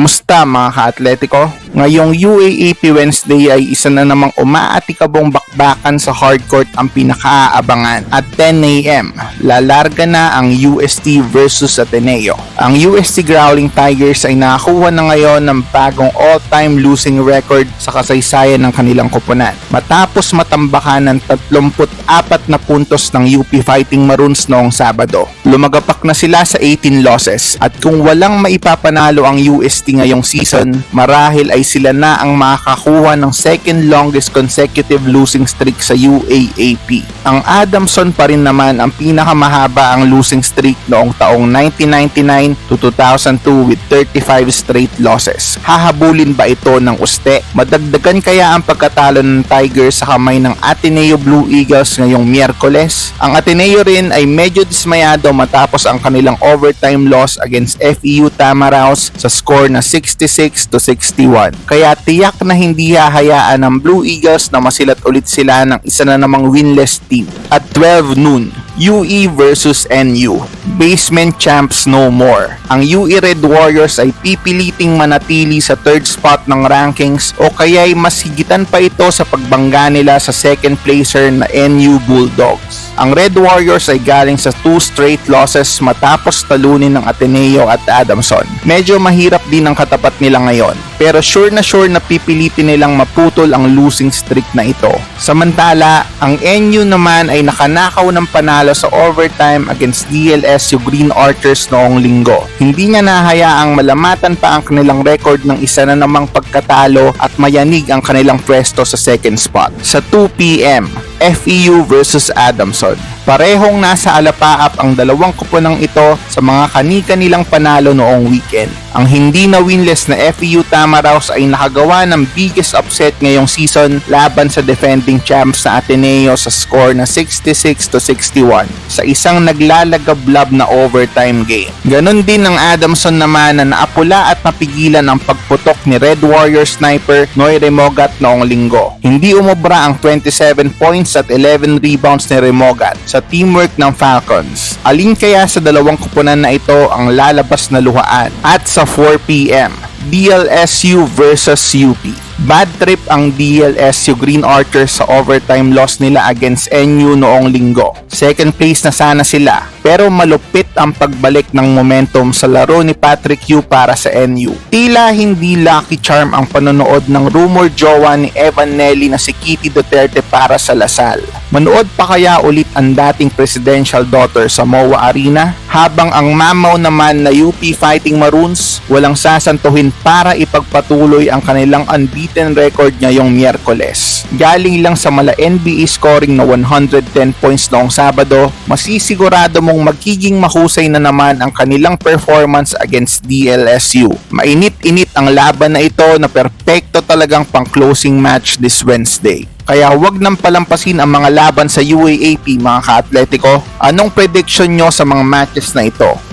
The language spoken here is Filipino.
Kamusta mga ka-atletiko? Ngayong UAAP Wednesday ay isa na namang umaatikabong bakbakan sa hardcourt ang pinakaabangan. At 10am, lalarga na ang UST versus Ateneo. Ang UST Growling Tigers ay nakakuha na ngayon ng bagong all-time losing record sa kasaysayan ng kanilang koponan. Matapos matambakan ng 34 na puntos ng UP Fighting Maroons noong Sabado. Lumagapak na sila sa 18 losses at kung walang maipapanalo ang UST ngayong season, marahil ay sila na ang makakakuha ng second longest consecutive losing streak sa UAAP. Ang Adamson pa rin naman ang pinakamahaba ang losing streak noong taong 1999 to 2002 with 35 straight losses. Hahabulin ba ito ng uste? Madagdagan kaya ang pagkatalo ng Tigers sa kamay ng Ateneo Blue Eagles ngayong Miyerkules? Ang Ateneo rin ay medyo dismayado matapos ang kanilang overtime loss against FEU Tamaraos sa score na 66 to 61. Kaya tiyak na hindi hahayaan ng Blue Eagles na masilat ulit sila ng isa na namang winless team. At 12 noon, UE versus NU. Basement champs no more. Ang UE Red Warriors ay pipiliting manatili sa third spot ng rankings o kaya'y mas higitan pa ito sa pagbangga nila sa second placer na NU Bulldogs. Ang Red Warriors ay galing sa two straight losses matapos talunin ng Ateneo at Adamson. Medyo mahirap din ang katapat nila ngayon pero sure na sure na pipilitin nilang maputol ang losing streak na ito. Samantala, ang NU naman ay nakanakaw ng panalo sa overtime against DLSU Green Archers noong linggo. Hindi niya nahayaang malamatan pa ang kanilang record ng isa na namang pagkatalo at mayanig ang kanilang pwesto sa second spot. Sa 2pm, FEU versus Adamson. Parehong nasa alapaap ang dalawang kuponang ito sa mga kanika nilang panalo noong weekend. Ang hindi na winless na FEU Tamaraos ay nakagawa ng biggest upset ngayong season laban sa defending champs na Ateneo sa score na 66 to 61 sa isang naglalagablab na overtime game. Ganon din ang Adamson naman na naapula at napigilan ang pagputok ni Red Warrior sniper Noy Remogat noong linggo. Hindi umubra ang 27 points at 11 rebounds ni Remogat sa teamwork ng Falcons. Alin kaya sa dalawang kuponan na ito ang lalabas na luhaan? At sa 4pm, DLSU versus UP. Bad trip ang DLSU Green Archers sa overtime loss nila against NU noong linggo. Second place na sana sila pero malupit ang pagbalik ng momentum sa laro ni Patrick Yu para sa NU. Tila hindi lucky charm ang panonood ng rumor jowa ni Evan Nelly na si Kitty Duterte para sa Lasal. Manood pa kaya ulit ang dating presidential daughter sa MOA Arena habang ang mamaw naman na UP Fighting Maroons walang sasantuhin para ipagpatuloy ang kanilang unbeaten record ngayong Miyerkules. Galing lang sa mala NBA scoring na 110 points noong Sabado, masisigurado mong magiging mahusay na naman ang kanilang performance against DLSU. Mainit-init ang laban na ito na perpekto talagang pang closing match this Wednesday. Kaya huwag nang palampasin ang mga laban sa UAAP mga ka-atletiko. Anong prediction nyo sa mga matches na ito?